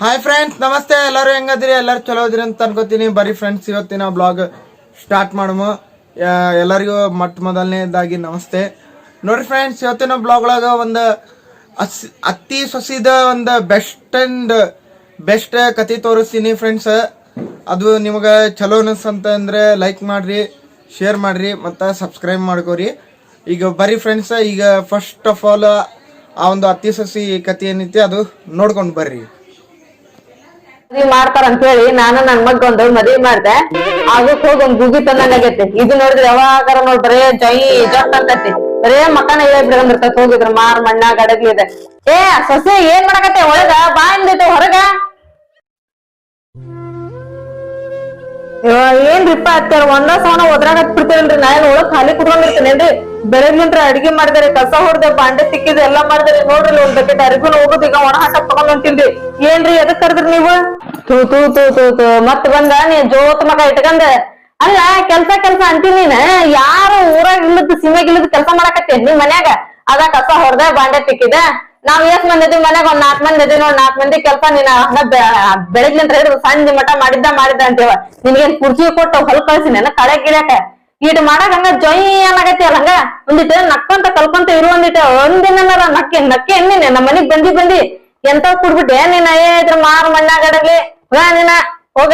Hi friends ನಮಸ್ತೆ. ಎಲ್ಲರೂ ಹೆಂಗದಿರಿ? ಎಲ್ಲರೂ ಚಲೋ ಇದ್ರಿ ಅಂತ ಅನ್ಕೋತೀನಿ. ಬರೀ ಫ್ರೆಂಡ್ಸ್ ಇವತ್ತಿನ ಬ್ಲಾಗ್ ಸ್ಟಾರ್ಟ್ ಮಾಡಮು ಎಲ್ಲರಿಗೂ ಮೊಟ್ಟ ಮೊದಲನೇದಾಗಿ ನಮಸ್ತೆ. ನೋಡ್ರಿ ಫ್ರೆಂಡ್ಸ್ ಇವತ್ತಿನ ಬ್ಲಾಗ್ ಒಳಗೆ ಒಂದು ಅತಿ ಸೊಸಿದ ಒಂದು ಬೆಸ್ಟ್ ಅಂಡ್ ಬೆಸ್ಟ್ ಕತೆ ತೋರಿಸ್ತೀನಿ ಫ್ರೆಂಡ್ಸ್ ಅದು ನಿಮಗೆ ಚಲೋ ಅನಿಸ್ತಂತಂದ್ರೆ ಲೈಕ್ ಮಾಡ್ರಿ ಶೇರ್ ಮಾಡ್ರಿ, ಮತ್ತು ಸಬ್ಸ್ಕ್ರೈಬ್ ಮಾಡ್ಕೋರಿ. ಈಗ ಬರೀ ಫ್ರೆಂಡ್ಸ್ ಈಗ ಫಸ್ಟ್ ಆಫ್ ಆಲ್ ಆ ಒಂದು ಅತಿ ಸೊಸಿ ಕತೆ ಏನೈತಿ ಅದು ನೋಡ್ಕೊಂಡು ಬರ್ರಿ. ಮದ್ವಿ ಮಾಡ್ತಾರ ಅಂತ ಹೇಳಿ ನಾನು ನನ್ ಮಗ್ ಒಂದ್ ಮದ್ವಿ ಮಾಡ್ದೆ. ಅದಕ್ ಹೋಗಿ ಒಂದ್ ಗುಗಿ ತಂದಂಗಾಗೈತಿ. ಇದು ನೋಡಿದ್ರೆ ಯಾವಾಗಾರ ನೋಡ್ ಬರೇ ಜೈ ಜಟ್ ಅಂತೈತಿ. ಬರೇ ಮಕ್ಕನ ಹೇಳ್ಬಿಡಂದಿರ್ತೈತಿ ಹೋಗಿದ್ರ ಮಾರ್ ಮಣ್ಣ ಗಡಗ್ಲಿದೆ ಏ ಸೊಸೆ ಏನ್ ಮಾಡಕತ್ತೆ? ಒಳಗ ಬಾ ಹೊರಗ. ಏನ್ರಿಪ್ಪ ಅತ್ತಾರ ಒಂದ ಸವನ ಒದ್ರಾಗತ್ ಬಿಡ್ತೇನ್ರಿ ನಾ ಏನ್ ಒಳಗ್ ಖಾಲಿ ಕುತ್ಕೊಂಡಿರ್ತೇನೇನ್ರಿ ಬೆಳಗ್ಲಿಂತ್ರ ಅಡಿಗೆ ಮಾಡಿದಾರೆ, ಕಸ ಹೊಡ್ದೆ, ಬಾಂಡೆ ತಿಕ್ಕಿದ, ಎಲ್ಲಾ ಮಾಡಿದಾರೆ. ನೋಡ್ರಿ ಒಂದ್ ಬಕೆಟ್ ಅರಿಗೂ ಹೋಗುದು, ಈಗ ಒಣ ಹಾಕ ತಗೊಂಡ್ ಏನ್ರಿ ಎದಕ್ ಕರ್ದ್ರಿ ನೀವು? ತೂ ತೂ ತೂ ತೂ ತೂ ಮತ್ ಬಂದ, ನೀ ಜೋತ್ ಮಗ ಇಟ್ಕಂದ. ಅಲ್ಲ, ಕೆಲ್ಸ ಕೆಲ್ಸ ಅಂತೀನಿ ನೀನ್. ಯಾರು ಊರಾಗ ಇಲ್ಲದ ಸೀಮೆಗ್ ಇಲ್ಲದ ಕೆಲ್ಸ ಮಾಡಾಕತ್ತೇನ್ ನಿಮ್ ಮನ್ಯಾಗ? ಅದ ಕಸ ಹೊಡ್ದೆ, ಬಾಂಡೆ ತಿಕ್ಕಿದ. ನಾವ್ ಎಷ್ಟ್ ಮಂದಿ ಇದೀವಿ ಮನ್ಯಾಗ ಒಂದ್ ನಾಕ್ ಮಂದಿ ಇದೀವಿ ನೋಡ್ ನಾಲ್ಕ್ ಮಂದಿ ಕೆಲ್ಸ ನೀನ್ ಹಂಗ ಬೆಳಗ್ಲಿಂತ್ರ ಹಿಡಿದು ಸಂಜೆ ಮಠ ಮಾಡಿದ್ದ ಮಾಡಿದ್ದ ಅಂತೇವ. ನಿನ್ಗೇನ್ ಕುರ್ಚಿ ಕೊಟ್ಟು ಹೊಲ್ ಕಳ್ಸಿನ ಕಳೆ ಗಿಡಕ ಈಟ್ ಮಾಡಕ್ ಹಂಗ ಜೊಯ್ ಏನಾಗತಿ ಅಲ್ಲ ಹಂಗ? ಒಂದಿಟ್ಟು ನಕ್ಕೊಂತ ಕಲ್ಕೊಂತ ಇರು ಒಂದಿಟ್ಟು ಒಂದಿನ ನಕ್ಕೆ ನಕ್ಕೆ ಹೆಣ್ಣಿನ ನಮ್ಮ ಮನಿಗ್ ಬಂದಿ ಬಂದಿ. ಎಂತ ಕುಡ್ಬಿಟ್ಟೆ ನೀನ್, ಏ ಇದ್ರ ಮಾರ್ ಮಣ್ಣಾಗಡಲಿ ಹಾ ನೀನ, ಹೋಗ.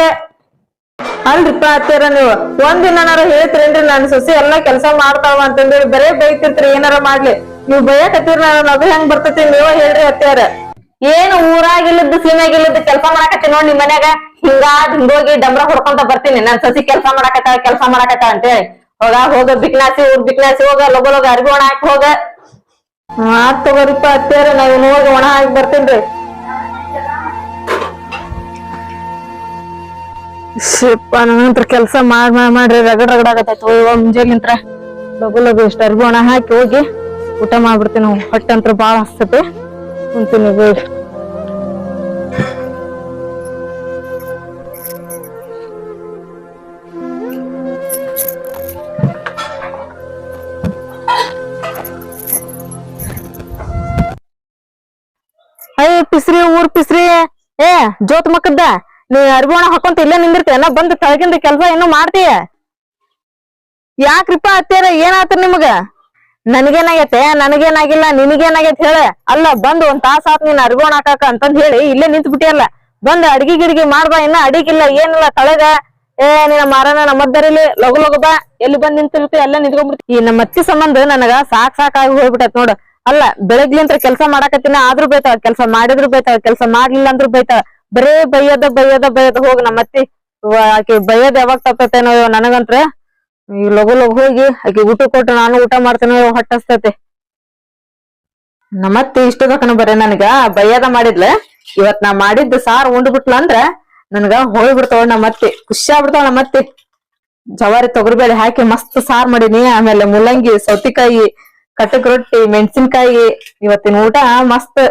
ಅಲ್ರಿಪ್ಪ ಅತ್ತೀರ ನೀವು ಒಂದಿನ ಹೇಳ್ತೀರೇನ್ರಿ ನನ್ ಸೊಸಿ ಎಲ್ಲಾ ಕೆಲ್ಸ ಮಾಡ್ತಾವ ಅಂತಂದ್ರೆ ಬರೇ ಬೈತಿರ್ತೀರಿ, ಏನಾರ ಮಾಡ್ಲಿ. ನೀವ್ ನಾನು ಅದು ಹೆಂಗ್ ಬರ್ತೈತಿ ನೀವ ಹೇಳ್ರಿ ಅತ್ಯಾರ ಏನು ಊರಾಗಿಲ್ಲದ್ದು ಸೀಮೆಗಿಲ್ಲದ್ ಕೆಲಸ ಮಾಡಕತ್ತಿ ನೋಡ್ ನಿಮ್ ಮನ್ಯಾಗ. ಹಿಂಗಾದ್ ಹಿಂಗೋಗಿ ಡಂಬ್ರ ಹೊಡ್ಕೊಂತ ಬರ್ತೀನಿ. ನನ್ ಸಸಿ ಕೆಲಸ ಮಾಡಕತ್ತ ಕೆಲಸ ಮಾಡಕತ್ತ ಅಂತೇಳಿ. ಹೋಗ ಹೋಗ, ಬಿಕ್ನಾಸಿ ಊರ್, ಬಿಕ್ನಾಸಿ ಹೋಗ, ಲಗು ಲಗು ಅರ್ಬಿ ಒಣ ಹಾಕಿ ಹೋಗ. ಆತ್ ತಗೋರಿಪ್ಪ ಅತ್ಯಾರ ನಾವ್ ಹೋಗಿ ಒಣ ಹಾಕಿ ಬರ್ತೀನ್ರಿ. ಶಿಪ್ಪ ನಂತರ ಕೆಲಸ ಮಾಡ್ ಮಾಡ್, ಮಾಡ್ರಿ. ರಗಡ್ ರಗಡ್ ಆಗತ್ತೈತಿ. ಇವಾಗ ಮುಂಜಾನಿಂತ್ರ ಲಗು ಲಗು ಇಷ್ಟ ಅರ್ಬಿ ಒಣ ಹಾಕಿ ಹೋಗಿ. ಊಟ ಮಾಡ್ಬಿಡ್ತೀನಿ ನಾವು ಹೊಟ್ಟೆ ಅಂತ ಬಾಳ ಹಸ್ತತೆ ಅಂತೀನಿ ಅಯ್ಯ, ಪಿಸ್ರಿ, ಊರ್ ಪಿಸ್ರಿ. ಏ, ಜೋತ್ ಮಕ್ಕದ್ದ ನೀ ಅರ್ಬಿಣ ಹಾಕೊಂತ ಇಲ್ಲೇ ನಿಂದಿರ್ತೇನ ಬಂದ್ ತಳಗಿಂದ ಕೆಲ್ಸ ಏನು ಮಾಡ್ತೀಯ? ಯಾಕ್ರಿಪ್ಪ ಅತ್ತೇರ ಏನಾತ ನಿಮಗ? ನನಗೇನಾಗೈತೆ? ನನಗೇನಾಗಿಲ್ಲ? ನಿನಗೇನಾಗೈತೆ ಹೇಳ. ಅಲ್ಲ, ಬಂದ್ ಒಂದ್ ತಾಸ ಆತ್ ನೀನ್ ಅರ್ಗೋಣ ಹಾಕಾಕ ಅಂತಂದ್ ಹೇಳಿ ಇಲ್ಲೇ ನಿಂತ್ ಬಿಟ್ಟಿಯಲ್ಲ ಬಂದ್ ಅಡ್ಗಿ ಗಿಡ್ಗಿ ಮಾಡ್ಬಾ, ಇನ್ನ ಅಡಿಗಿಲ್ಲ, ಏನಿಲ್ಲ, ತಳಗ. ಏ ನಿನ್ನ ಮಾರನ ನಮ್ಮದ್ದರಿಲಿ ಲಗು ಲಗು ಬಾ. ಎಲ್ಲಿ ಬಂದ್ ನಿಂತಿರ್ತಿ? ಎಲ್ಲ ನಿಂತ್ಕೊಂಡ್ಬಿಡ್ತಿ. ಈ ನಮ್ಮ ಅತ್ತಿ ಸಂಬಂಧ ನನಗ ಸಾಕ್ ಸಾಕಾಗಿ ಹೋಗ್ಬಿಟ್ಟತ್ ನೋಡು. ಅಲ್ಲ, ಬೆಳಗ್ಲಿಂತ್ರ ಕೆಲಸ ಮಾಡಾಕತ್ತಿನ, ಆದ್ರೂ ಬೈತಾಳ ಕೆಲಸ, ಮಾಡಿದ್ರು ಬೈತಾಳ ಕೆಲಸ ಮಾಡ್ಲಿಲ್ಲ ಅಂದ್ರು ಬೈತಾಳ ಬರೇ ಬೈಯದ ಬೈಯದ ಬೈಯದ ಹೋಗ ನಮ್ಮ ಅತ್ತಿ. ಆಕಿ ಬೈಯದ ಯಾವಾಗ ತಪ್ಪತ್ತೇನೋ ನನಗಂತ್ರ. ಈ ಲಗು ಲಗು ಹೋಗಿ ಆಕಿ ಊಟ ಕೊಟ್ಟು ನಾನು ಊಟ ಮಾಡ್ತೇನೆ ಹೊಟ್ಟಸ್ತತೆ. ನಮ್ಮತ್ತೆ ಇಷ್ಟು ಇಷ್ಟದಕ್ಕನ ಬರೇ ನನ್ಗ ಬಯ್ಯದ ಮಾಡಿದ್ಲ. ಇವತ್ ನಾ ಮಾಡಿದ್ದ ಸಾರ್ ಉಂಡ್ ಬಿಟ್ಲ ಅಂದ್ರ ನನ್ಗ ಹೋಗಿ ಬಿಡ್ತಾವ ನಮ್ಮತ್ತೆ, ಖುಷಿ ಆಗ್ಬಿಡ್ತಾವ ನಮ್ಮತ್ತೆ. ಜವಾರಿ ತೊಗರಿಬೇಳೆ ಹಾಕಿ ಮಸ್ತ್ ಸಾರ್ ಮಾಡೀನಿ, ಆಮೇಲೆ ಮೂಲಂಗಿ ಸೌತಿಕಾಯಿ, ಕಟಕ್ ರೊಟ್ಟಿ, ಮೆಣಸಿನ್ಕಾಯಿ, ಇವತ್ತಿನ ಊಟ ಮಸ್ತ್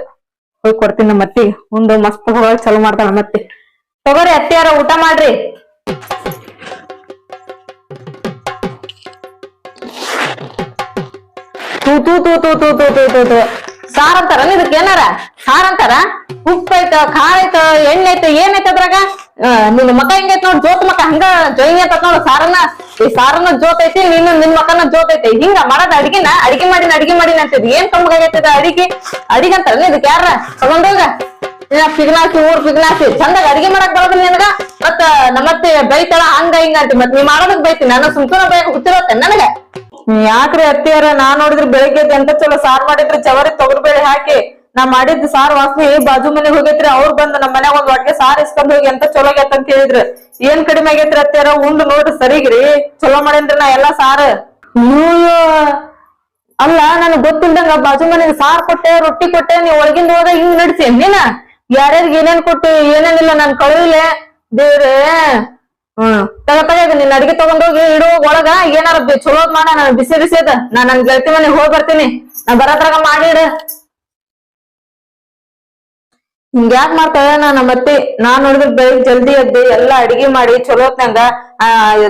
ಹೋಗಿ ಕೊಡ್ತೀನಿ ನಮ್ಮ ಅತ್ತಿ ಉಂಡು ಮಸ್ತ್ ಹೋಗಿ ಚಲೋ ಮಾಡ್ತಾಳ ನಮ್ಮ ಅತ್ತಿ ತಗೋರಿ ಅತ್ತಿಯಾರ ಊಟ ಮಾಡ್ರಿ. ತೂ ತೂ ತೂ ತೂ ತೂ ತೂ ತೂ ತೂ ತೂ. ಸಾರ್ ಅಂತಾರ ಇದಕ್ಕೆ ಏನಾರ? ಸಾರ್ ಅಂತಾರ? ಉಪ್ಪು ಐತ ಖಾರ ಐತ ಎಣ್ಣೆ ಐತ ಏನ್ ಐತ ಅದ್ರಾಗ? ನಿನ್ನ ನಿನ್ ಮಕ ಹೆಂಗೈತ್ ನೋಡ್, ಜೋತ್ ಮಕ ಹಂಗ ಜೊಯ್ ಐತ ನೋಡ್, ಸಾರನ್ನ, ಈ ಸಾರನ್ನ ಜೋತ ಐತಿ ನೀನು ನಿನ್ ಮಕನ ಜೋತ ಐತಿ. ಹಿಂಗ ಮಾಡದ ಅಡಿಗೆನ, ಅಡಿಗೆ ಮಾಡಿನ ಅಡಿಗೆ ಮಾಡಿನ ಅಂತಿದ್. ಏನ್ ಕಮ್ಮಗಾಗೈತದ ಅಡಿಗೆ? ಅಡಿಗೆ ಅಂತಾರ ಇದಕ್ಕೆ ಯಾರ? ತಗೊಂಡೋಗ ನಿನ್ನ ಫಿಗ್ನಾಸಿ ಊರ್ ಫಿಗ್ನಾಸಿ ಚಂದಾಗ ಅಡಿಗೆ ಮಾಡಕ್ ಬರೋದಿಲ್ಲ ನಿನಗ? ಮತ್ತ, ನಮ್ಮತ್ತೆ ಬೈತಾಳ, ಹಂಗ ಹಿಂಗ ಅಂತ. ಮತ್ ನೀ ಮಾಡೋದಕ್ ಬೈತಿ. ನಾನು ಸುಮ್ಕುನ ಬೈಕ್ ಹುಚ್ಚಿರತ್ತೆ ನನಗ? ಯಾಕ್ರಿ ಅತ್ತಿಯಾರ? ನಾ ನೋಡಿದ್ರೆ ಬೆಳಿಗ್ಗೆ ಎಂತ ಚಲೋ ಸಾರ್ ಮಾಡಿದ್ರಿ ಚವರಿ ತೊಗರಿಬೇಳೆ ಹಾಕಿ ನಾ ಮಾಡಿದ್ ಸಾರ್ ವಾಸನೆ ಬಾಜು ಮನೆಗ್ ಹೋಗೈತ್ರಿ, ಅವ್ರು ಬಂದ್ ನಮ್ಮ ಮನ್ಯಾಗ ಒಂದ್ ಒಟ್ಟಿಗೆ ಸಾರ್ ಇಸ್ಕೊಂಡ್ ಹೋಗಿ ಎಂತ ಚಲೋ ಆಗೈತ್ ಅಂತ ಹೇಳಿದ್ರು. ಏನ್ ಕಡಿಮೆ ಆಗೈತ್ರಿ ಅತ್ತಿಯಾರ? ಉಂಡು ನೋಡ್ರಿ ಸರಿಗ್ರಿ. ಚಲೋ ಮಾಡೇನ್ರಿ ನಾ ಎಲ್ಲಾ ಸಾರ್. ಅಲ್ಲ, ನನಗ್ ಗೊತ್ತಿಲ್ದಂಗ ಬಾಜು ಮನೆಗೆ ಸಾರ್ ಕೊಟ್ಟೆ, ರೊಟ್ಟಿ ಕೊಟ್ಟೆ, ನೀ ಒಳಗಿಂದ ಹೋದ ಹಿಂಗ್ ನಡ್ಸಿ ನೀನ ಯಾರ್ಯಾರಿಗೆ ಏನೇನ್ ಕೊಟ್ಟು, ಏನೇನಿಲ್ಲ, ನಾನ್ ಕಳುವಿಲೆ? ದೇವ್ರೇ. ಹ್ಮ್. ನಿನ್ ಅಡಿಗೆ ತಗೊಂಡೋಗಿ ಇಡು, ಒಳಗ ಏನಾರ ಚಲೋ ಮಾಡ ನಾನು ಬಿಸಿ ಬಿಸಿ ಅದ. ನಾ ನನ್ ಗೆಳತಿ ಮನೆ ಹೋಗಿ ಬರ್ತೀನಿ. ನಾ ಬರತ್ರಾಗ ಮಾಡಿಡ ಹಿಂಗ ಹಿಂಗ್ಯಾಕ್ ಮಾಡ್ತಾಳ ನಾನು ಮತ್ತೆ ನಾನ್ ನೋಡಿದ್ರೆ ಬೆಳಿಗ್ಗೆ ಜಲ್ದಿ ಎದ್ದು ಎಲ್ಲಾ ಅಡಿಗೆ ಮಾಡಿ ಚಲೋತ್ನಂಗ ಆ,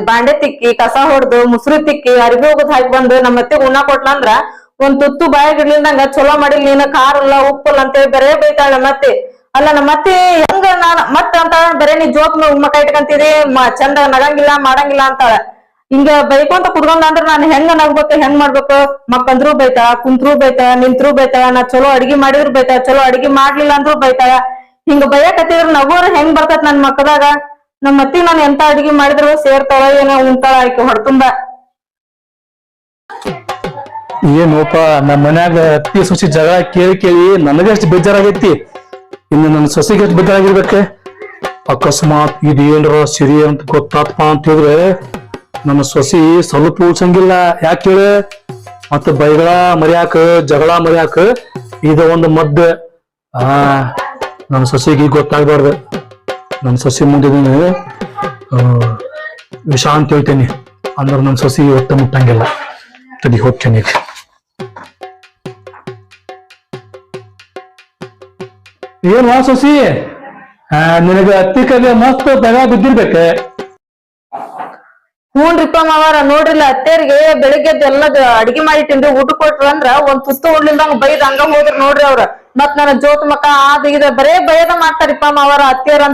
ಬಾಂಡೆ ತಿಕ್ಕಿ, ಕಸ ಹೊಡ್ದು, ಮುಸ್ರು ತಿಕ್ಕಿ ಅರಿವಿ ಹೋಗೋದ್ ಹಾಕಿ ಬಂದು ಅತ್ತೆ ಉಣ್ಣ ಕೊಟ್ಲಂದ್ರ ಒಂದ್ ತುತ್ತು ಬಾಯಾಗ ಇಡ್ಲಿಲ್ದಂಗ ಚಲೋ ಮಾಡಿಲ್, ನೀನ ಖಾರ ಉಪ್ಪಲ್ಲ ಅಂತೇಳಿ ಬರೇ ಬೈತಾಳ ನಮ್ಮತ್ತಿ ಅಲ್ಲ ನಮ್ಮ ಮತ್ತೆ ಹೆಂಗ ನಾನ್ ಮತ್ತ ಅಂತ ಬರೇ ನೀ ಜೋಕ್ ಮಕ್ಕ ಇಟ್ಕಂತೀರಿ ಚಂದ ನಗಂಗಿಲ್ಲ, ಮಾಡಂಗಿಲ್ಲ ಅಂತಾಳ. ಹಿಂಗ ಬೈಕೊಂತ ಕುಡ್ಕೊಂಡ ಅಂದ್ರೆ ನಾನು ಹೆಂಗ ನಗ್ಬೇಕು, ಹೆಂಗ್ ಮಾಡ್ಬೇಕು? ಮಕ್ಕಂದ್ರು ಬೈತಾ ಕುಂತ್ರು ಬೈತಾಳ, ನಿಂತ್ರು ಬೈತಾ ನಾ ಚಲೋ ಅಡಿಗೆ ಮಾಡಿದ್ರು ಬೈತಾಳ, ಚಲೋ ಅಡಿಗೆ ಮಾಡ್ಲಿಲ್ಲ ಅಂದ್ರು ಬೈತಾಳ. ಹಿಂಗ ಬೈಯಕತ್ತಿದ್ರ ನಗೋರ್ ಹೆಂಗ್ ಬರ್ತೈತ್ ನನ್ ಮಕ್ಕದಾಗ? ನಮ್ ಮತ್ತಿ ನಾನ್ ಎಂತ ಅಡಿಗೆ ಮಾಡಿದ್ರು, ಸೇರ್ತಾಳ, ಏನೋ ಉಂತಾಳ ಆಯ್ಕೆ ಹೊಡ್ತುಂಬ. ಏನೋಪ ನಮ್ಮ ಮನ್ಯಾಗ ಅತ್ತಿ ಸುಸಿ ಜಗಳ ಕೇಳಿ ಕೇಳಿ ನನಗೆ ಎಷ್ಟು ಬೇಜಾರಾಗೈತಿ. ಇನ್ನು ನನ್ನ ಸೊಸೆಗೆ ಎಷ್ಟು ಅಕಸ್ಮಾತ್ ಅಕಸ್ಮಾತ್ ಏನರ ಸಿರಿ ಅಂತ ಗೊತ್ತಾತ್ಮ ಅಂತ ಹೇಳಿದ್ರೆ ನನ್ನ ಸೊಸಿ ಸ್ವಲ್ಪ ಉಳ್ಸಂಗಿಲ್ಲ ಯಾಕೆ ಹೇಳಿ? ಮತ್ತ ಬೈಗಳ ಮರ್ಯಾಕ, ಜಗಳ ಮರ್ಯಾಕ ಇದು ಒಂದು ಮದ್ದೆ. ಆ, ನನ್ನ ಸೊಸೆಗೆ ಗೊತ್ತಾಗ್ಬಾರ್ದು. ನನ್ನ ಸೊಸಿ ಮುಂದೆ ವಿಷ ಅಂತ ಹೇಳ್ತೇನೆ. ಅಂದ್ರೆ ನನ್ನ ಸೊಸಿ ಒಟ್ಟ ಮುಟ್ಟಂಗಿಲ್ಲ. ತಡಿ ಹೋಗ್ತೇನೆ ಏನ್ ವಾ ಸೊಸಿ? ಆ, ನಿನಗ ಅತ್ತಿ ಕಲೆ ಮಸ್ತ್ ದಗ ಬಿದ್ದಿರ್ಬೇಕ. ಹೂನ್ರಿಪ್ಪ ಮಾವಾರ ನೋಡ್ರಿಲ್ಲ ಅತ್ತೇರಿಗೆ ಬೆಳಿಗ್ಗೆ ಎಲ್ಲ ಅಡಿಗೆ ಮಾಡಿ ತಿಂದು ಊಟ ಕೊಟ್ರ ಅಂದ್ರ ಒಂದ್ ತುತ್ತು ಉಣ್ಲಿಲ್ದಂಗ ಬೈದ್ ಹಂಗ ಹೋದ್ರ ನೋಡ್ರಿ ಅವ್ರ. ಮತ್ ನನ್ನ ಜೋತ್ ಮಕ್ಕ ಇದ ಬರೇ ಬಯದ ಮಾಡ್ತಾರಿಪ್ಪ ಮಾವಾರ ಅತ್ತೇರ್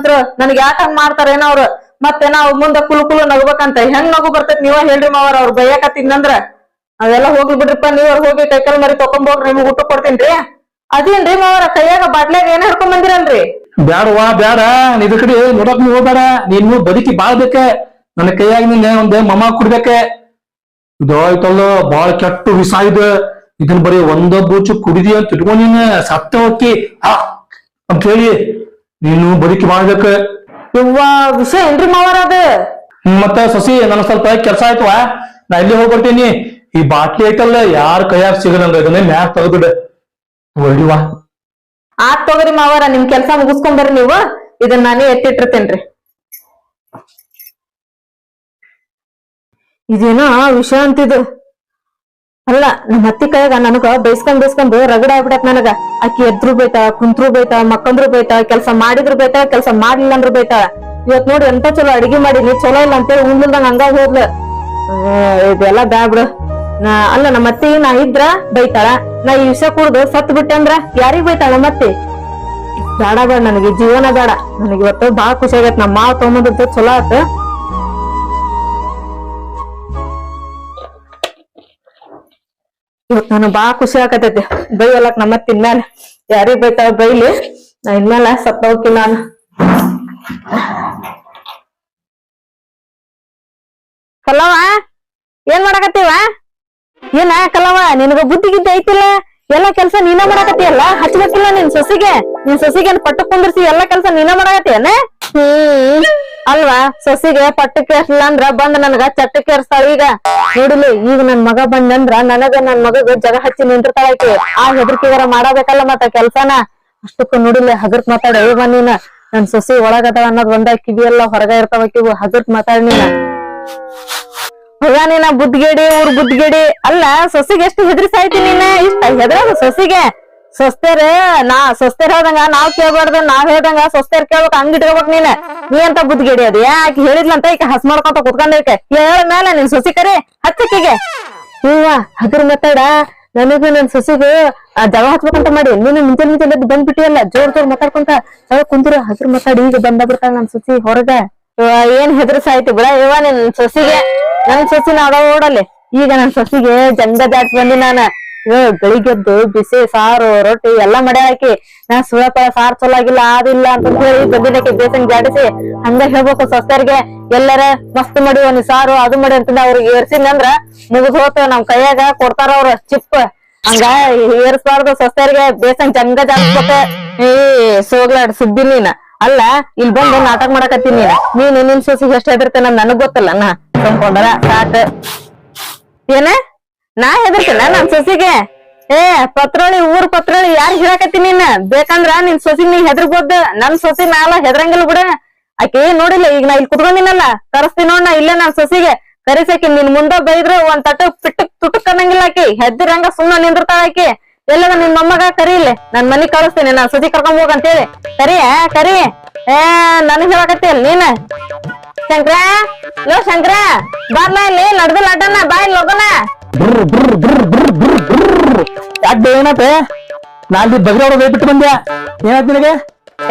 ನನಗ ಯಾಕ ಹಂಗ್ ಮಾಡ್ತಾರೇನ ಅವ್ರ. ಮತ್ತೇನ ಅವ್ರ ಮುಂದ ಕುಲು ಕುಲು ನಗಬೇಕಂತ. ಹೆಂಗ್ ನಗು ಬರ್ತೈತ್ ನೀವ ಹೇಳ್ರಿ ಮಾವಾರ ಅವ್ರ ಬೈಯಕತ್ತಿದ್ನಂದ್ರ. ಅವೆಲ್ಲ ಹೋಗ್ಲಿ ಬಿಡ್ರಿಪ್ಪ ನೀವ್ ಹೋಗಿ ಕೈಕಾಲ್ ಮರಿ ತಕೊಂಡ್ ನಿಮ್ಗ್ ಊಟ ಕೊಡ್ತೀನ್ರಿ ಅದೇನ್ರಿ ಮಾವರ ಕೈಯಾಗ ಬಾಟ್ಲಾಗ ಏನ್ ಹಿಡ್ಕೊಂಡ್ ಬಂದಿರಲ್ರಿ? ಬ್ಯಾಡವಾ ಬ್ಯಾಡ. ಇದ್ರ ಕಡೆ ನೋಡಕ್ ಹೋಗ್ಬೇಡ. ನೀನು ಬದುಕಿ ಬಾಳ್ ಬೇಕೆ. ನನ್ನ ಕೈಯಾಗ ನಿನ್ನೆ ಒಂದ್ ಮಮ ಕುಡ್ಬೇಕೆ. ಇದಾಯ್ತಲ್ಲ ಬಾಳ ಕೆಟ್ಟ ವಿಷ ಇದೆ. ಇದನ್ ಬರೀ ಒಂದ ಬೂಚು ಕುಡಿದಿ ಅಂತ ಇಟ್ಕೊಂಡ್ ನೀನ್. ಸತ್ತ ಹೋಗಿ ಆ ಅಂತ ಹೇಳಿ ನೀನು ಬದುಕಿ ಬಾಳ್ಬೇಕ ಇವ್ವ ವಿಷಯ ಏನ್ರಿ ಮಾವರ ಅದ? ಮತ್ತ ಸಸಿ ನನ್ ಸ್ವಲ್ಪ ಕೆಲಸ ಆಯ್ತವಾ ನಾ ಇಲ್ಲಿ ಹೋಗ್ಬರ್ತೀನಿ. ಈ ಬಾಟ್ಲಿ ಐತಲ್ಲ ಯಾರ ಕೈಯಾಗ ಸಿಗಲ್ಲ ಇದನ್ನೇ ಮ್ಯಾಕ್ ತೆಗೆದ್ಬಿಡ. ಒಳ್ಳಿವಾ ಆತ್ ತಗೋರಿ ಮಾವಾರ, ನಿಮ್ ಕೆಲ್ಸ ಮುಗಿಸ್ಕೊಂಡ್ ಬರ್ರಿ ನೀವು. ಇದನ್ನ ನಾನೇ ಎತ್ತಿಟ್ಟಿರ್ತೇನ್ರಿ. ಇದೇನೋ ವಿಷಯ ಅಂತಿದು. ಅಲ್ಲ ನಮ್ಮ ಹತ್ತಿ ಕೈಯಾಗ ನನಗ ಬೈಸ್ಕೊಂಡ್ ಬೇಯಿಸ್ಕೊಂಡು ರಗಡ ಆಗ್ಬಿಡತ್ ನನಗ. ಅಕ್ಕಿ ಎದ್ರು ಬೈತಾ, ಕುಂತ್ರು ಬೈತಾ, ಮಕ್ಕಂದ್ರು ಬೈತಾಳ ಕೆಲ್ಸ ಮಾಡಿದ್ರು ಬೈತಾಳ ಕೆಲ್ಸ ಮಾಡ್ಲಿಲ್ಲ ಅಂದ್ರು ಬೈತಾಳ ಇವತ್ ನೋಡಿ ಎಂತ ಚಲೋ ಅಡಿಗೆ ಮಾಡೀನಿ ಚಲೋ ಇಲ್ಲ ಅಂತೇಳಿ ಉಂಡ್ಲಿಲ್ದಂಗ ಹಂಗ ಹೋದ್ಲ. ಇದೆಲ್ಲ ನಾ ಅಲ್ಲ, ನಮ್ಮ ಅತ್ತಿ ನಾ ಇದ್ರ ಬೈತಾಳ. ನಾ ಈ ವಿಷ ಕುಡ್ದು ಸತ್ ಬಿಟ್ಟೆ ಅಂದ್ರ ಯಾರಿಗ್ ಬೈತಾಳ ಮತ್ತೆ ಬೇಡ ಬೇಡ, ನನಗೆ ಜೀವನ ಬೇಡ. ನನಗೆ ಇವತ್ತು ಬಾಳ ಖುಷಿ ಆಗೈತ್, ನಮ್ಮ ಮಾವ ತಗೊಂಬಂದ ಚಲೋ ಆತ. ಇವತ್ ನಾನು ಬಾಳ ಖುಷಿ ಆಕತೈತಿ ಬೈಯಲ್ಲಕ್ ನಮ್ಮ ಅತ್ತಿ ಇನ್ಮೇಲೆ ಯಾರಿಗ್ ಬೈತಾಳ ಬೈಲಿ. ನಾ ಇನ್ಮೇಲೆ ಸತ್ತ ಹೋಗ್ತೀನಿ ನಾನು. ಹಲೋ ಏನ್ ಮಾಡಕತ್ತೀವ? ಏನ ಹಾಕಲ್ಲವ ನಿನಗ ಬುದ್ಧಿ ಗಿದ್ದಿ ಐತಿಲ್ಲ? ಎಲ್ಲ ಕೆಲ್ಸ ನೀನ ಮಾಡಕತ್ತೀಯಲ್ಲ? ಹಚ್ಬೇಕಿಲ್ಲ ನಿನ್ ಸೊಸಿಗೆ? ನಿನ್ ಸೊಸಿಗೆ ಪಟ್ಟು ಕುಂದಿರ್ಸಿ ಎಲ್ಲಾ ಕೆಲ್ಸ ನೀನ ಮಾಡಕತ್ತೀಯನ? ಹ್ಮ್. ಅಲ್ವಾ? ಸೊಸಿಗೆ ಪಟ್ಟು ಕೇರ್ಸಿಲ್ಲ ಅಂದ್ರ ಬಂದ್ ನನ್ಗ ಚಟ್ಟ ಕೇರ್ಸ್ತಾಳ ಈಗ. ನೋಡಿಲಿ, ಈಗ ನನ್ ಮಗ ಬಂದಂದ್ರ ನನಗ ನನ್ ಮಗಗ ಜಗ ಹಚ್ಚಿ ನಿಂತಿರ್ತಾಳ ಐತಿ ಆ ಹೆದರ್ಕಿಗಾರ ಮಾಡಬೇಕಲ್ಲ ಮತ್ತ ಕೆಲ್ಸನ? ಅಷ್ಟಕ್ಕೂ ನೋಡಿಲ್ಲ ಹಗರ್ಕ್ ಮಾತಾಡ ಏವ ನೀನ. ನನ್ ಸೊಸಿ ಒಳಗದ ಅನ್ನೋದ್ ಒಂದ ಕಿವಿ ಎಲ್ಲ ಹೊರಗ ಇರ್ತಾವ ಕಿವು ಹಗರ್ಕ್ ಮಾತಾಡ ನೀನ. ಹೋಗ ನೀನ ಬುದ್ಧಿಗೇಡಿ, ಊರ್ ಬುದ್ಧಿಗೇಡಿ. ಅಲ್ಲ, ಸೊಸಿಗೆ ಎಷ್ಟು ಹೆದರಿ ಸಾಯ್ತಿ ನೀನ? ಇಷ್ಟ ಹೆದರದ ಸೊಸಿಗೆ. ಸೊಸ್ತೇರ, ನಾ ಸೊಸ್ತೇರ್ ಹೇಳ್ದಂಗ ನಾವ್ ಕೇಳ್ಬಾರ್ದು, ನಾವ್ ಹೇಳ್ದಂಗ ಸೊಸ್ತೇರ್ ಕೇಳ್ಬೇಕು, ಹಂಗ್ ಇಟ್ಕೋಬೇಕು ನೀನ. ನೀ ಅಂತ ಬುದ್ಧಿಗೇಡಿ ಅದು. ಯಾಕೆ ಹೇಳಿದ್ಲಂತ ಈಗ ಹಸ್ ಮಾಡ್ಕೊಂತ ಕುತ್ಕೊಂಡೈಕ ಹೇಳ ಮೇಲೆ ನಿನ್ ಸೊಸಿ ಕರೆ ಹಚ್ಚಕ್ಕಿಗೆ ಹೂವ, ಅದ್ರ ಮಾತಾಡ ನನಗೂ ನನ್ ಸೊಸಿಗೂ, ಆ ಜಗ ಹಚ್ಬೇಕಂತ ಮಾಡಿ. ನೀನು ಮುಂಚೆ ಮುಂಚೆ ಎದ್ದು ಬಂದ್ಬಿಟ್ಟಿಯಲ್ಲ, ಜೋರ್ ಜೋರ್ ಮಾತಾಡ್ಕೊಂತ ಕುಂದ್ರ ಹಸ್ರು ಮಾತಾಡಿ ಈಗ ಬಂದ ಬಿಡ್ತಾಳ ನನ್ ಸೊಸಿ ಹೊರಗ. ಏನ್ ಹೆದರ್ಸ ಆಯ್ತು ಬಿಡ ಇವ ನಿನ್ ಸೊಸಿಗೆ. ನನ್ ಸೊಸಿನ ಅದಾವ ಈಗ ನನ್ ಸೊಸಿಗೆ ಜಂಗ ದಾಟ್ ಬಂದಿ ನಾನ. ಗಳಿಗೆದ್ದು, ಬಿಸಿ ಸಾರು, ರೊಟ್ಟಿ ಎಲ್ಲಾ ಮಡೆ ಹಾಕಿ. ನಾ ಸುಳಪಳ ಸಾರ್ ಚಲೋ ಆಗಿಲ್ಲ ಆದಿಲ್ಲ ಅಂತ ಹೇಳಿ ಬಂದಿನಕ್ಕೆ ಬೇಸನ್ ಜಾಡಿಸಿ ಹಂಗ ಹೇಳ್ಬೇಕು ಸೊಸರಿಗೆ. ಎಲ್ಲರ ಮಸ್ತ್ ಮಡಿ, ಒಂದ್ ಸಾರು, ಅದು ಮಾಡಿ ಅಂತಂದ ಅವ್ರಿಗೆ ಏರ್ಸಿನಂದ್ರ ಮುಗಿದ್ ಹೋತ ನಮ್ ಕೈಯಾಗ ಕೊಡ್ತಾರ ಅವ್ರ ಚಿಪ್ ಹಂಗ ಏರ್ಸ್ಬಾರ್ದು ಸೊಸರಿಗೆ, ಬೇಸನ್ ಜಂಗ ಜಾಡಿಸ್ಬೇಕ ಏ, ಸೋಗ್ಲಾಡ್ ಸುದ್ದಿ ನೀನ. ಅಲ್ಲ, ಇಲ್ಲಿ ಬಂದು ನಾಟಕ ಮಾಡಕತ್ತೀನಿ ನೀನ. ನೀನು ನಿನ್ನ ಸೊಸಿಗೆ ಎಷ್ಟ್ ಹೆದರ್ತೇನೆ ನನಗ್ ಗೊತ್ತಲ್ಲ, ನಾ ತಂದ್ಕೊಂಡರ ಸಾಕ. ಏನ? ನಾ ಹೆದರ್ತೇನ ನನ್ ಸೊಸಿಗೆ? ಏ, ಪತ್ರೊಳಿ, ಊರ್ ಪತ್ರೊಳಿ ಯಾರ್ ಹೇಳಕತ್ತೀನಿ ನೀನ್? ಬೇಕಂದ್ರ ನಿನ್ ಸೊಸಿಗ್ ನೀ ಹೆದರ್ಬೋದ್. ನನ್ ಸೊಸಿ ನಾಲ ಹೆದರಂಗಿಲ್ಲ ಬಿಡ. ಆಕೆ ನೋಡಿಲ್ಲ, ಈಗ ನಾ ಇಲ್ಲಿ ಕುತ್ಕೊಂಡಿನಲ್ಲ. ಕರೆಸ್ತೀನಿ ನೋಡ್ ನಾ ಇಲ್ಲೇ ನನ್ ಸೊಸಿಗೆ. ಕರಿಸಕಿ ನಿನ್ ಮುಂದ ಬೈದ್ರು ಒಂದ್ ತಟ್ಟು ಪಿಟ್ಟಕ್ ತುಟಕ್ ಅನ್ನಂಗಿಲ್ಲ ಆಕಿ. ಹೆದ್ದಿರಂಗ ಸುಮ್ಮನೆ ನಿಂದಿರ್ತಾಳ ಆಕಿ. ಎಲ್ಲದ ನಿನ್ ಮೊಮ್ಮಗ? ಕರಿ ಇಲ್ಲಿ. ನನ್ ಮನಿ ಕಳಿಸ್ತೇನೆ. ನಾನ್ ಸೊಸಿ ಕರ್ಕೊಂಡ್ ಹೋಗಂತ ಅಂತೇಳಿ. ಕರಿ ಆ, ಕರಿ. ಏ ನನಗ್ ಹೇಳಕತ್ತಿಯಲ್ ನೀನ? ಶಂಕ್ರ? ಲೋ ಶಂಕ್ರ ಬರ್ಲಾ ಇಲ್ಲಿ. ನಡ್ದು ಅಡ್ಡನ. ಬಾಯ್ ಇಲ್ಲಿ ಹೋಗೋಣ. ಯಾಕೆ ಏನತ್ತೆ? ನಾಲ್ಕು ಬಗ್ರ ಅವ್ರ ಬಿಟ್ಟು ಬಂದ್ಯಾ? ಏನಾಯ್ತು ನಿನಗೆ?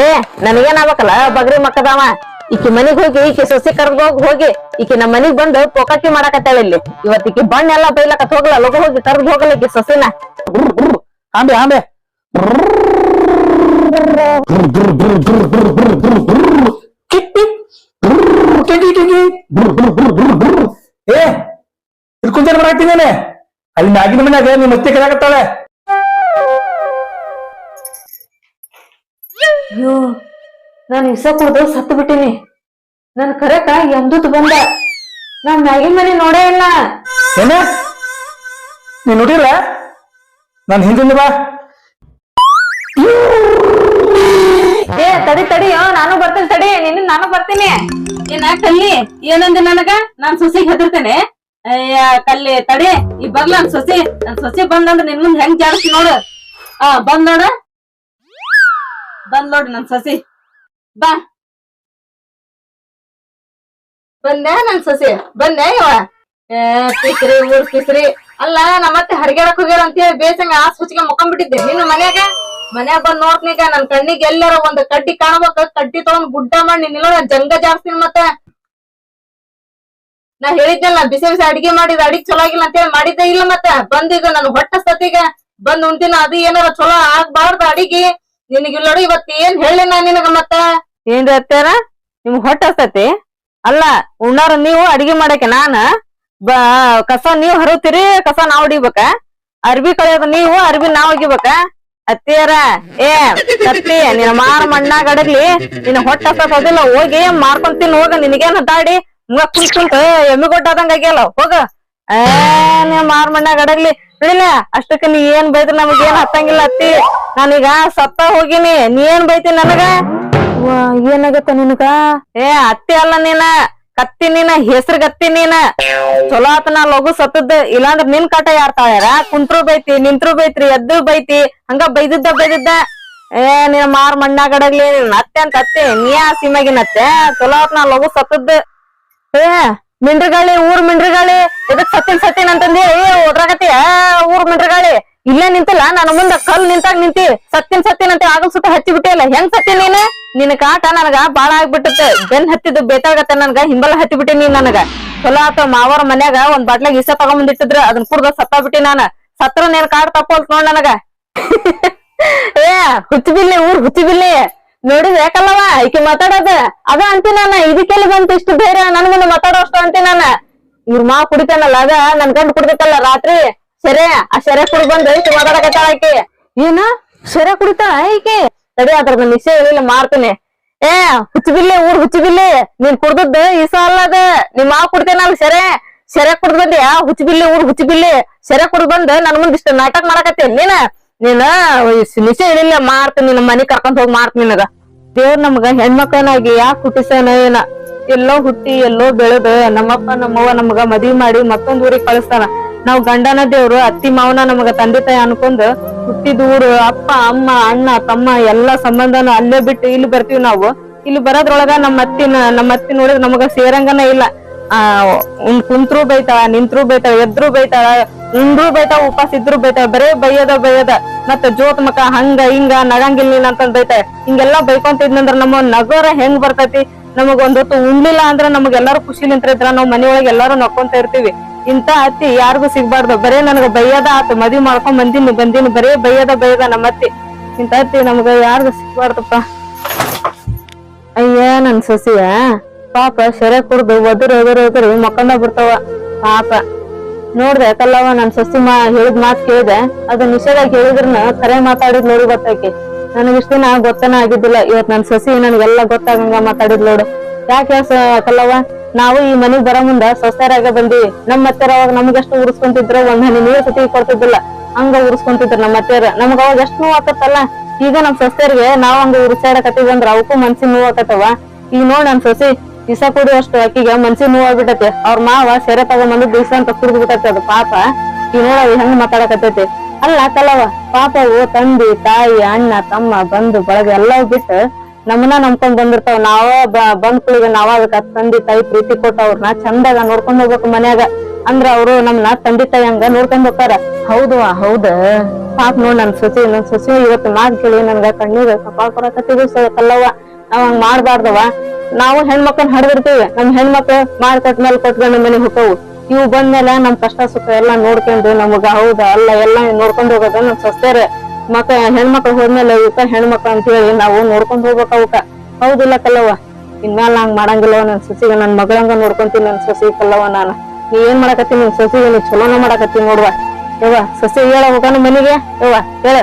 ಏ ನನಗೇನ್ ಆಗ್ಬೇಕಲ್ಲ? ಬಗ್ರಿ ಮಕ್ಕದವ. ಈಕಿ ಮನಿಗ್ ಹೋಗಿ ಈಕಿ ಸೊಸಿ ಕರ್ದ ಹೋಗಿ ಹೋಗಿ. ಈಕಿ ನಮ್ಮ ಮನಿಗ್ ಬಂದು ಪೊಕಾಕಿ ಮಾಡಕತ್ತಾಳ ಇಲ್ಲಿ. ಇವತ್ತಿಕಿ ಬಣ್ಣ ಎಲ್ಲಾ ಬೈಲಕತ್ ಹೋಗ್ಲ. ಲೋಗ ಹೋಗಿ ಕರ್ದ್ ಹೋಗಲ್ಲ ಈಕಿ ಸೊಸಿನ. ಆಂಬೆ ಆಂಬೆ ಏ ಇರ್ಕೊಂತಾರ ಮಾಡಾಕ್ತೀನಿ ಅಲ್ಲಿ ಮ್ಯಾಗಿನ ಮನ್ಯಾಗ ನಿಮ್ ಮತ್ತೆ ಕರೆಯಾಕತ್ತಾಳೆ ಅಯ್ಯೋ ನಾನು ಇಸ ಕುಡ್ದು ಸತ್ತು ಬಿಟ್ಟಿನಿ. ನನ್ ಕರೆಕ ಎಂದೂ ಬಂದ. ನಾನ್ ಮ್ಯಾಗಿನ ಮನೆ ನೋಡೇ ಇಲ್ಲ. ಏನ? ನೀನ್ ನೋಡಿಲ್ಲ? ನಾನ್ ಹಿಂದಿಲ್ಲ ಬಾ. ಏ, ತಡಿ ತಡಿ ನಾನು ಬರ್ತೀನಿ, ತಡಿ, ನಿನ್ನ ನಾನು ಬರ್ತೀನಿ. ಏನ, ಕಲ್ಲಿ, ಏನಂದ ನನಗ? ನಾನ್ ಸೊಸಿ ಹೆದರ್ತೇನೆ. ಅಯ್ಯ ಕಲ್ಲಿ, ತಡಿ, ಈ ಬರ್ಲ ನನ್ ಸೊಸಿ. ನನ್ ಸೊಸಿ ಬಂದಂದ್ರ ನಿನ್ ಮುಂದ್ ಹೆಂಗ್ ಜಾಸ್ತಿ ನೋಡು. ಆ, ಬಂದ್ ನೋಡ. ಬಂದ್ ನೋಡು ನನ್ ಸೊಸಿ. ಬಾ. ಬಂದೆ ನನ್ ಸೊಸಿ. ಬಂದೆ ಇವ. ಏ, ಪಿಸ್ರಿ, ಊರ್ ಪಿಸ್ರಿ. ಅಲ್ಲ ನಮ್ಮತ್ತೆ ಹರಿಗೆಡಕ್ ಹೋಗ್ಯಾರ ಅಂತ ಹೇಳಿ ಬೇಸಂಗ ಆಸ್ ಹುಚ್ಚಿಗೆ ಮುಖಂಬಿಟ್ಟಿದ್ದೆ ನೀನು ಮನ್ಯಾಗ? ಮನ್ಯಾಗ ಬಂದ್ ನೋಡ್ತೀಗ ನನ್ ಕಣ್ಣಿಗೆ ಎಲ್ಲಾರ ಒಂದ್ ಕಡ್ಡಿ ಕಾಣಬೇಕ, ಕಡ್ಡಿ ತಗೊಂಡ್ ಗುಡ್ಡ ಮಾಡಿ ನಿಲ್ಲ ಜಂಗ ಜಾಸ್ತಿನ ಮತ್ತೆ. ನಾ ಹೇಳಿದ್ನಲ್ಲ ಬಿಸಿ ಬಿಸಿ ಅಡಿಗೆ ಮಾಡಿದ ಅಡಿಗೆ ಚಲೋ ಆಗಿಲ್ಲ ಅಂತೇಳಿ ಮಾಡಿದ್ದೆ ಇಲ್ಲ ಮತ್ತೆ. ಬಂದೀಗ ನನ್ ಹೊಟ್ಟ ಸತಿಗೆ ಬಂದ್ ಉಂಟಿನ ಅದು ಏನಾರ ಚಲೋ ಆಗ್ಬಾರ್ದ ಅಡಿಗೆ? ನಿನಗಿಲ್ಲ ಇವತ್ ಏನ್ ಹೇಳಿ ನಾ ನಿನಗ ಮತ್ತ? ಏನ್ರಿ ಅತ್ತಾರ? ನಿಮ್ ಹೊಟ್ಟ ಸತಿ? ಅಲ್ಲ, ಉಣ್ಣಾರ ನೀವು ಅಡಿಗೆ ಮಾಡಕ್ಕೆ ನಾನ? ಬ ಕಸ ನೀವ್ ಹರುತ್ತೀರಿ ಕಸ ನಾವ್ ಹೊಡಿಬೇಕ. ಅರ್ಬಿ ಕಳೆಯೋದು ನೀವು ಅರ್ಬಿ ನಾವ್ ಒಗಿಬೇಕ. ಅತ್ತಿಯರ ಏ ಕತ್ತಿ ನಿನ್ನ ಮಾರ ಮಣ್ಣಾಗ ಅಡಗ್ಲಿ ನಿನ್ನ ಹೊಟ್ಟ ಹಸದಿಲ್ಲ ಹೋಗಿ ಮಾರ್ಕೊಂತೀನಿ ಹೋಗ ನಿನಗೇನ ದಾಡಿ ಮುಗ ಕುಂತ್ ಕುಂತ ಎಮ್ಮಿ ಗೊಟ್ಟಾದಂಗ ಆಗ್ಯಾಲ ಹೋಗ. ಏ ನೀ ಮಾರ ಮಣ್ಣಾಗ ಅಡಗ್ಲಿ. ಅಷ್ಟಕ್ಕೆ ನೀ ಏನ್ ಬೈದ್ರ ನಮಗ್ ಏನ್ ಹತ್ತಂಗಿಲ್ಲ ಅತ್ತಿ. ನಾನೀಗ ಸತ್ತ ಹೋಗಿನಿ ನೀ ಏನ್ ಬೈತಿ ನನಗ? ಏನಾಗತ್ತ ನಿನಗ? ಏ ಅತ್ತಿ ಅಲ್ಲ ನೀನ. ಕತ್ತಿ ನೀನ, ಹೆಸರು ಕತ್ತಿನ ಚಲೋ ಆತನ ಲಘು ಸತ್ತದ, ಇಲ್ಲಾಂದ್ರ ನಿನ್ ಕಾಟ ಯಾರ್ ಕುಂತ್ರು ಬೈತಿ, ನಿಂತ್ರು ಬೈತ್ರಿ, ಎದ್ದು ಬೈತಿ, ಹಂಗ ಬೈದಿದ್ದ ಬೈದಿದ್ದ. ಏ, ನೀನ್ ಮಾರ್ ಮಣ್ಣಾಗಡಗ್ಲಿ ಅತ್ತೆ ಅಂತ ಅತ್ತೆ, ನೀ ಆ ಸೀಮೆಗಿನ ಅತ್ತೆ ಚಲೋ ಆತನ ಲಘು ಸತ್ತದ್. ಏ, ಮಿಂಡ್ರಗಾಳಿ, ಊರ್ ಮಿಂಡ್ರಗಾಳಿ, ಎದಕ್ ಸತ್ತಿನ ಸತ್ತಿನ ಅಂತಂದಿ? ಏ, ಓದ್ರಾಗತ್ತಿ? ಊರ್ ಮಿಂಡ್ರಗಾಳಿ. ಇಲ್ಲೇ ನಿಂತಿಲ್ಲ ನನ್ನ ಮುಂದ ಕಲ್ ನಿಂತಾಗ ನಿಂತಿ ಸತ್ತಿನ ಸತ್ತಿನ ಅಂತ ಆಗಲ್ ಸುತ್ತ ಹಚ್ಚಿ ಬಿಟ್ಟಿಯಲ್ಲ ಹೆಂಗ್ ಸತ್ತಿ ನೀನ್? ನಿನ್ ಕಾಟ ನನಗ ಬಾಳ ಆಗ್ಬಿಟ್ಟತೆ ಬೆನ್ ಹತ್ತಿದ್ದು ಬೇತಾಗತ್ತ ನನ್ಗ, ಹಿಂಬಲ ಹತ್ತಿ ಬಿಟ್ಟಿ ನೀನ್ ನನಗ. ಚಲೋ ಆತ, ಮಾವರ ಮನ್ಯಾಗ ಒಂದ್ ಬಾಟ್ಲಾಗ ಇಸ ತಗೊಂಬಂದಿಟ್ಟಿದ್ರ, ಅದನ್ ಕುಡ್ದ ಸತ್ತ ಬಿಟ್ಟಿ ನಾನ. ಸತ್ರ ನೀನ್ ಕಾಡ್ ತಪ್ಪೋಲ್ತ್ ನೋಡ್ ನನಗ. ಏ ಹುಚ್ಚು ಬಿಲ್ಲಿ ಊರ್ ಹುಚ್ಚು ಬಿಲ್ಲಿ ನೋಡಿದ್ ಯಾಕಲ್ಲವ ಈಕಿ ಮಾತಾಡೋದ. ಅದ ಅಂತಿ ನಾನ ಇದಕ್ಕೆಲ್ಲಿ ಬಂತು ಇಷ್ಟು ಬೇರೆ ನನ್ ಮಾತಾಡೋಷ್ಟು ಅಂತಿ ನಾನು. ಇವ್ರ ಮಾವ ಕುಡಿತಾನಲ್ಲ, ಅದ ನನ್ ಗಂಡ ಕುಡ್ಬೇಕಲ್ಲ ರಾತ್ರಿ. ಸೆರೆ, ಆ ಸೆರೆ ಕುಡಿ ಬಂದ್ ಐತಿ, ಮಾತಾಡಕತ್ತಾಳ ಆಕಿ. ಏನ? ಸೆರೆ ಕುಡಿತಾಳ ಐಕೆ ತಡಿ ಅದ್ರದ ನಿಶ್ಚಯ ಹೇಳಿಲ್ಲ ಮಾಡ್ತೇನೆ ಏ, ಹುಚ್ಚಿಬಿಲ್ಲೆ, ಊರ್ ಹುಚ್ಚಿಬಿಲ್ಲೆ, ನೀನ್ ಕುಡ್ದದ್ದು ಈಸ ಅಲ್ಲದ ನಿಮ್ ಮಾವ ಕುಡ್ತೇನಲ್ ಸೆರೆ? ಸೆರೆ ಕುಡ್ದ್ ಬಂದ್ಯಾ? ಹುಚ್ಚು ಹುಚ್ಚಿಬಿಲ್ಲೆ, ಊರ್ ಹುಚ್ಚಿಬಿಲ್ಲೆ. ಸೆರೆ ಕುಡ್ದ್ ಬಂದ್ ನನ್ ಮುಂದ್ ಇಷ್ಟ ನಾಟಕ ಮಾಡಕತ್ತೇನ್ ನೀನ? ನೀನ ನಿಶ್ಚಯ ಹೇಳಿಲ್ಲ ಮಾಡ್ತೀನಿ ನಿನ್ ಮನಿ ಕರ್ಕೊಂಡ್ ಹೋಗಿ ಮಾಡ್ತೀನಿ ನಿನಗ. ದೇವ್ರ ನಮ್ಗ ಹೆಣ್ಮಕ್ಳನಾಗಿ ಯಾಕೆ ಹುಟ್ಟಿಸೇನ ಏನ. ಎಲ್ಲೋ ಹುಟ್ಟಿ, ಎಲ್ಲೋ ಬೆಳೆದ, ನಮ್ಮಪ್ಪ, ನಮ್ಮವ್ವ ನಮ್ಗ ಮದ್ವಿ ಮಾಡಿ ಮತ್ತೊಂದ್ ಊರಿಗೆ ಕಳಿಸ್ತಾನ. ನಾವ್ ಗಂಡನ ದೇವ್ರು, ಅತ್ತಿ ಮಾವನ ನಮಗ ತಂದೆ ತಾಯಿ ಅನ್ಕೊಂಡ್ ಹುಟ್ಟಿದ ಊರು ಅಪ್ಪ, ಅಮ್ಮ, ಅಣ್ಣ, ತಮ್ಮ ಎಲ್ಲಾ ಸಂಬಂಧನ ಅಲ್ಲೇ ಬಿಟ್ಟು ಇಲ್ಲಿ ಬರ್ತೀವಿ ನಾವು. ಇಲ್ಲಿ ಬರೋದ್ರೊಳಗ ನಮ್ಮ ಅತ್ತಿನ ನಮ್ಮ ಅತ್ತಿ ನೋಡಿದ್ರೆ ನಮಗ ಸೇರಂಗನ ಇಲ್ಲ. ಆ ಕುಂತ್ರು ಬೈತಾಳ, ನಿಂತ್ರು ಬೈತಾಳ, ಎದ್ರು ಬೈತಾಳ, ಉಂಡ್ರು ಬೈತಾಳ, ಉಪವಾಸ ಇದ್ರು ಬೈತಾಳ, ಬರೇ ಬೈಯದ ಬೈಯದ. ಮತ್ತ ಜೋತ್ ಮಕ ಹಂಗ ಹಿಂಗ ನಗಂಗಿಲ್ಲ ನೀನ್ ಅಂತಂದ್ ಬೈತಾಳ. ಹಿಂಗೆಲ್ಲಾ ಬೈಕೊಂತಿದ್ನಂದ್ರ ನಮ್ಮ ನಗರ ಹೆಂಗ್ ಬರ್ತೈತಿ? ನಮಗ್ ಒಂದೊತ್ತು ಉಣ್ಲಿಲ್ಲ ಅಂದ್ರ ನಮಗೆಲ್ಲಾರು ಖುಷಿ ನಿಂತಿದ್ರ ನಾವ್ ಮನೆಯೊಳಗೆ ಎಲ್ಲಾರು ನಕ್ಕೊಂತ ಇರ್ತೀವಿ. ಇಂತ ಅತ್ತಿ ಯಾರಿಗೂ ಸಿಗ್ಬಾರ್ದು. ಬರೇ ನನಗ ಬೈಯದ ಆತು, ಮದ್ವಿ ಮಾಡ್ಕೊಂಡ್ ಬಂದಿನಿ ಬಂದಿನಿ, ಬರೇ ಬೈಯದ ಬೈಯದ ನಮ್ಮ ಅತ್ತಿ. ಇಂತ ಅತ್ತಿ ನಮ್ಗ ಯಾರಿಗೂ ಸಿಗ್ಬಾರ್ದಪ್ಪ. ಅಯ್ಯ, ನನ್ ಸೊಸಿಯ ಪಾಪ ಶೆರೆ ಕುಡ್ದು ಒದರ್ ಒದರ್ ಒದರ್ ಮಕ್ಕಂದ ಬರ್ತಾವ ಪಾಪ. ನೋಡ್ದೆ ಕಲ್ಲವ ನನ್ ಸಸಿ ಮಾ ಹೇಳಿದ್ ಮಾತ್ ಕೇಳಿದೆ. ಅದು ನಿಷೇಧಾಗಿ ಹೇಳಿದ್ರನ ಕರೆ ಮಾತಾಡಿದ್ ನೋಡಿ ಗೊತ್ತಾಕಿ. ನನಗೆ ಇಷ್ಟ ದಿನ ಗೊತ್ತನ ಆಗಿದ್ದಿಲ್ಲ. ಇವತ್ ನನ್ ಸೊಸಿ ನನಗೆಲ್ಲ ಗೊತ್ತಾಗಂಗ ಮಾತಾಡಿದ್ ನೋಡು. ಯಾಕೆ ಕಲ್ಲವ ನಾವು ಈ ಮನೆಗ್ ಬರೋ ಮುಂದ ಸೊಸೆರಾಗ ಬಂದಿವಿ ನಮ್ಮ ಅತ್ತೆರ ಅವಾಗ ನಮ್ಗೆಷ್ಟು ಉರ್ಸ್ಕೊಂತಿದ್ರ, ಒಂದ್ ಹನಿ ನೀರ್ ಸತಿ ಕೊಡ್ತಿದ್ದಿಲ್ಲ. ಹಂಗ ಉರ್ಸ್ಕೊಂತಿದ್ರ ನಮ್ಮ ಅತ್ತೆರ ನಮ್ಗ ಅವಾಗ ಎಷ್ಟ್ ನೋವು ಆಕತ್ತಲ್ಲ? ಈಗ ನಮ್ ಸೊಸೆಯರ್ಗೆ ನಾವ್ ಹಂಗ ಉರ್ಸಾಡಕತ್ತೀವಿ ಅಂದ್ರ ಅವಕ್ಕೂ ಮನ್ಸಿನ ನೋವು ಆಕತ್ತವ? ಈಗ ನೋಡ್ ನಮ್ ಸೊಸಿ ಇಸ ಕೊಡುವಷ್ಟು ಆಕಿಗೆ ಮನ್ಸಿನ ನೋವು ಆಗ್ಬಿಟ್ಟೈತಿ. ಅವ್ರ ಮಾವ ಸೆರೆ ತಗೊಂಬಂದು ದಿವಸ ಅಂತ ಕುಡಿದು ಬಿಟ್ಟೈತಿ ಅದು ಪಾಪ. ಈಗ ನೋಡ ಅವ್ ಹೆಂಗ್ ಮಾತಾಡಕತ್ತೈತಿ. ಅಲ್ಲ ಕಲವ ಪಾಪವು ತಂದಿ, ತಾಯಿ, ಅಣ್ಣ, ತಮ್ಮ, ಬಂಧು, ಬಳಗ ಎಲ್ಲವೂ ಬಿಟ್ಟು ನಮ್ಮನ್ನ ನಂಬ್ಕೊಂಡ್ ಬಂದಿರ್ತಾವ. ನಾವ ಬಂದ್ ಕುಳಿಗ ನಾವ ಅದಕ್ಕ ತಂದಿ ತಾಯಿ ಪ್ರೀತಿ ಕೊಟ್ಟ ಅವ್ರನ್ನ ಚಂದಾಗ ನೋಡ್ಕೊಂಡ್ ಹೋಗ್ಬೇಕು ಮನ್ಯಾಗ. ಅಂದ್ರ ಅವರು ನಮ್ನ ತಂದೆ ತಾಯಿ ಹಂಗ ನೋಡ್ಕೊಂಡ್ ಹೋಗ್ತಾರ. ಹೌದು ಹೌದ. ಪಾಪ ನೋಡ್ ನನ್ ಸೊಸಿ ನನ್ ಸೊಸಿ ಇವತ್ತು ಮಾತ್ ಕೇಳಿ ನನ್ಗ ಕಣ್ಣೀರ್ ಕಪಾಳ ಬರಕತ್ತಿದ್ವು ಕಲ್ಲವ್ವ. ನಾವ್ ಹಂಗ್ ಮಾಡ್ಬಾರ್ದವ ನಾವು ಹೆಣ್ಮಕ್ಳನ್ ಹಡ್ದಿರ್ತೀವಿ. ನಮ್ ಹೆಣ್ಮಕ್ಳು ಮಾಡ್ ಮೇಲೆ ಕೊಟ್ಕೊಂಡು ಮನೆ ಹೋಗವು ಇವು ಬಂದ್ಮೇಲೆ ನಮ್ ಕಷ್ಟ ಸುಖ ಎಲ್ಲಾ ನೋಡ್ಕೊಂಡು ನಮಗ ಹೌದಾ ಅಲ್ಲ ಎಲ್ಲಾ ನೋಡ್ಕೊಂಡ್ ಹೋಗೋದ ನಮ್ ಸೊಸೆಯರ್. ಮಕ್ಕ ಹೆಣ್ಮಕ್ಳು ಹೋದ್ಮೇಲೆ ಇವಕ್ಕ ಹೆಣ್ಮಕ್ಳು ಅಂತ ಹೇಳಿ ನಾವು ನೋಡ್ಕೊಂಡ್ ಹೋಗ್ಬೇಕ ಅವಕ್ಕ. ಹೌದಿಲ್ಲ ಕಲ್ಲವ್ವ. ಇನ್ಮೇಲೆ ಹಂಗ್ ಮಾಡಂಗಿಲ್ಲವ ನನ್ ಸಸಿಗ, ನನ್ ಮಗಳಂಗ ನೋಡ್ಕೊಂತೀನಿ ನನ್ ಸಸಿ ಕಲ್ಲವ ನಾನು. ನೀ ಏನ್ ಮಾಡಕತ್ತಿ ನಿನ್ ಸೊಸಿಗೆ, ನೀ ಚಲೋನ ಮಾಡಕತ್ತಿ ನೋಡುವ. ಯವ್ವ, ಸಸಿ ಹೇಳ ಹೋಗೋಣ ಮನಿಗೆ. ಯವ್ವ, ಹೇಳ.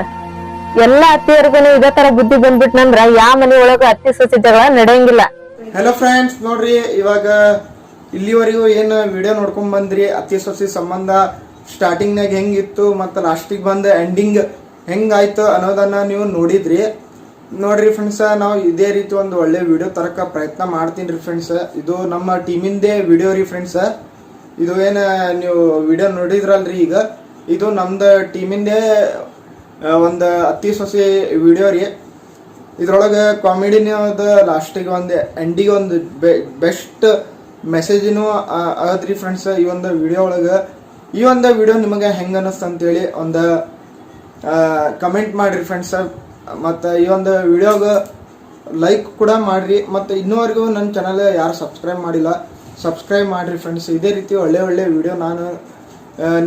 ಎಲ್ಲಾ ಅತ್ತಿಯರ್ಗುನು ಇದೇ ತರ ಬುದ್ಧಿ ಬಂದ್ಬಿಟ್ನಂದ್ರ ಯಾವ ಮನಿ ಒಳಗ ಅತ್ತಿ ಸಸಿ ಜಗಳ ನಡೆಯಂಗಿಲ್ಲ. ಹಲೋ ಫ್ರೆಂಡ್ಸ್ ನೋಡ್ರಿ, ಇವಾಗ ಇಲ್ಲಿವರೆಗೂ ಏನು ವಿಡಿಯೋ ನೋಡ್ಕೊಂಡ್ ಬಂದ್ರಿ? ಅತ್ತಿ ಸೊಸಿ ಸಂಬಂಧ ಸ್ಟಾರ್ಟಿಂಗ್ನಾಗ ಹೆಂಗಿತ್ತು ಮತ್ತು ಲಾಸ್ಟಿಗೆ ಬಂದ ಎಂಡಿಂಗ್ ಹೆಂಗಾಯ್ತು ಅನ್ನೋದನ್ನು ನೀವು ನೋಡಿದ್ರಿ. ನೋಡ್ರಿ ಫ್ರೆಂಡ್ಸ್ ನಾವು ಇದೇ ರೀತಿ ಒಂದು ಒಳ್ಳೆ ವಿಡಿಯೋ ತರಕ ಪ್ರಯತ್ನ ಮಾಡ್ತೀನಿ ರೀ ಫ್ರೆಂಡ್ಸ್ ಇದು ನಮ್ಮ ಟೀಮಿಂದೇ ವಿಡಿಯೋ ರೀ ಫ್ರೆಂಡ್ಸ್ ಇದು ಏನು ನೀವು ವಿಡಿಯೋ ನೋಡಿದ್ರಲ್ರಿ ಈಗ. ಇದು ನಮ್ದು ಟೀಮಿಂದೇ ಒಂದು ಅತಿ ಸೊಸಿ ವಿಡಿಯೋ ರೀ. ಇದ್ರೊಳಗೆ ಕಾಮಿಡಿನೂ ಅದು ಲಾಸ್ಟಿಗೆ ಒಂದು ಎಂಡಿಗೆ ಒಂದು ಬೆಸ್ಟ್ ಮೆಸೇಜಿನೂ ಅದ್ರಿ ಫ್ರೆಂಡ್ಸ್ ಈ ಒಂದು ವಿಡಿಯೋ ಒಳಗೆ. ಈ ಒಂದು ವಿಡಿಯೋ ನಿಮಗೆ ಹೆಂಗೆ ಅನ್ನಿಸ್ತು ಅಂತೇಳಿ ಒಂದು ಕಮೆಂಟ್ ಮಾಡಿರಿ ಫ್ರೆಂಡ್ಸ್ ಮತ್ತು ಈ ಒಂದು ವಿಡಿಯೋಗೆ ಲೈಕ್ ಕೂಡ ಮಾಡಿರಿ. ಮತ್ತು ಇನ್ನೂವರೆಗೂ ನನ್ನ ಚಾನಲ್ ಯಾರು ಸಬ್ಸ್ಕ್ರೈಬ್ ಮಾಡಿಲ್ಲ ಸಬ್ಸ್ಕ್ರೈಬ್ ಮಾಡಿರಿ ಫ್ರೆಂಡ್ಸ್ ಇದೇ ರೀತಿ ಒಳ್ಳೆ ಒಳ್ಳೆ ವಿಡಿಯೋ ನಾನು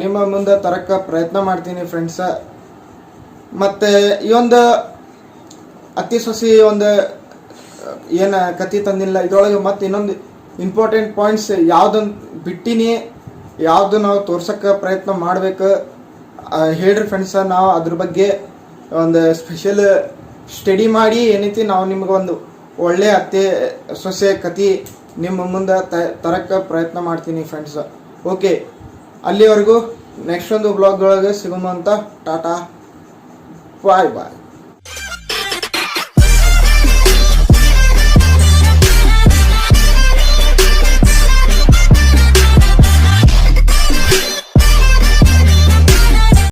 ನಿಮ್ಮ ಮುಂದೆ ತರಕ್ಕೆ ಪ್ರಯತ್ನ ಮಾಡ್ತೀನಿ ಫ್ರೆಂಡ್ಸ ಮತ್ತು ಈ ಒಂದು ಅತಿ ಸೊಸಿ ಒಂದು, ಏನು ಕತಿ ತಂದಿಲ್ಲ. ಇದ್ರೊಳಗೆ ಮತ್ತು ಇನ್ನೊಂದು ಇಂಪಾರ್ಟೆಂಟ್ ಪಾಯಿಂಟ್ಸ್ ಯಾವುದನ್ನು ಬಿಟ್ಟಿನಿ, ಯಾವುದು ನಾವು ತೋರ್ಸಕ್ಕೆ ಪ್ರಯತ್ನ ಮಾಡ್ಬೇಕು. ಹೇಳ್ರಿ ಫ್ರೆಂಡ್ಸ ನಾವು ಅದ್ರ ಬಗ್ಗೆ ಒಂದು ಸ್ಪೆಷಲ್ ಸ್ಟಡಿ ಮಾಡಿ ಏನೈತಿ, ನಾವು ನಿಮ್ಗೆ ಒಂದು ಒಳ್ಳೆ ಅತ್ತೆ, ಸೊಸೆ, ಕತಿ ನಿಮ್ಮ ಮುಂದೆ ತ ಪ್ರಯತ್ನ ಮಾಡ್ತೀನಿ ಫ್ರೆಂಡ್ಸ್ ಓಕೆ ಅಲ್ಲಿವರೆಗೂ ನೆಕ್ಸ್ಟ್ ಒಂದು ಒಳಗೆ ಸಿಗೋಣ ಅಂತ, ಟಾಟಾ ಬಾಯ್ ಬಾಯ್